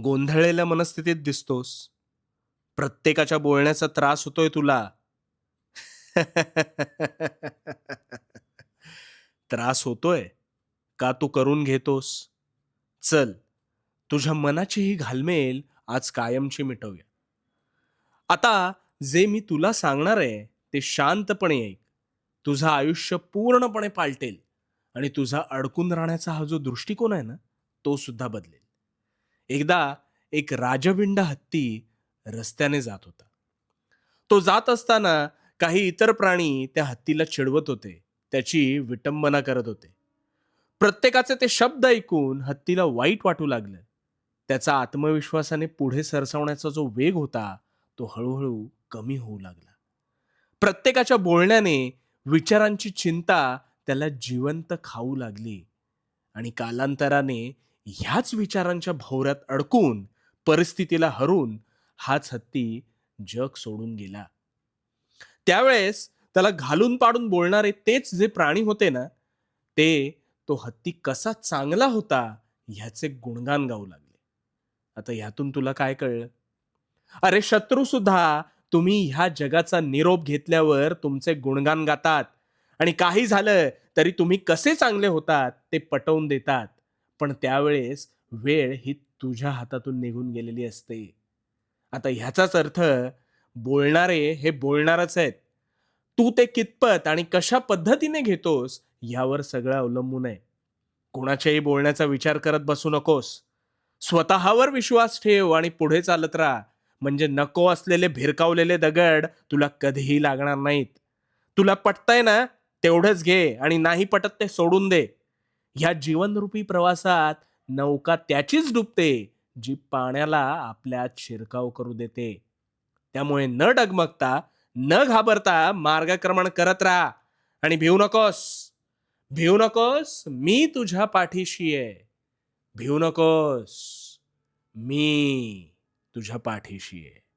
गोंधळलेल्या मनस्थितीत दिसतोस. प्रत्येकाच्या बोलण्याचा त्रास होतोय तुला. त्रास होतोय? का तू करून घेतोस? चल तुझ्या मनाची ही घालमेल आज कायमची मिटवूया. आता जे मी तुला सांगणार आहे ते शांतपणे ऐक. तुझं आयुष्य पूर्णपणे पालटेल. आणि तुझा अडकून राहण्याचा हा जो दृष्टिकोन आहे ना तो सुद्धा बदलेल. एकदा एक राजविंड हत्ती रस्त्याने जात होता. तो जात असताना काही इतर प्राणी त्या हत्तीला चिडवत होते. त्याची विटंबना करत होते. प्रत्येकाचे ते शब्द ऐकून हत्तीला वाईट वाटू लागलं. त्याचा आत्मविश्वासाने पुढे सरसावण्याचा जो वेग होता तो हळूहळू कमी होऊ लागला. प्रत्येकाच्या बोलण्याने विचारांची चिंता त्याला जिवंत खाऊ लागली आणि कालांतराने ह्याच विचारांच्या भोवऱ्यात अडकून परिस्थितीला हरून हाच हत्ती जग सोडून गेला. त्यावेळेस त्याला घालून पाडून बोलणारे तेच जे प्राणी होते ना ते तो हत्ती कसा चांगला होता ह्याचे गुणगान गाऊ लागले. आता ह्यातून तुला काय कळलं? अरे शत्रू सुद्धा तुम्ही ह्या जगाचा निरोप घेतल्यावर तुमचे गुणगान गातात आणि काही झालं तरी तुम्ही कसे चांगले होतात ते पटवून देतात. पण त्यावेळेस वेळ ही तुझ्या हातातून निघून गेलेली असते. आता ह्याचाच अर्थ बोलणारे हे बोलणारच आहेत. तू ते कितपत आणि कशा पद्धतीने घेतोस यावर सगळं अवलंबून आहे. कोणाच्याही बोलण्याचा विचार करत बसू नकोस. स्वतःवर विश्वास ठेव आणि पुढे चालत राहा. म्हणजे नको असलेले भिरकावलेले दगड तुला कधीही लागणार नाहीत. तुला पटतंय ना? तेवढंच घे आणि नाही पटत ते सोडून दे. ह्या जीवनरूपी प्रवासात नौका त्याचीच डुबते जी पाण्याला आपल्यात शिरकाव करू देते. त्यामुळे न डगमगता न घाबरता मार्गक्रमण करत राहा. आणि भिवू नकोस. भिवू नकोस मी तुझ्या पाठीशी आहे. भिवू नकोस मी तुझ्या पाठीशी आहे.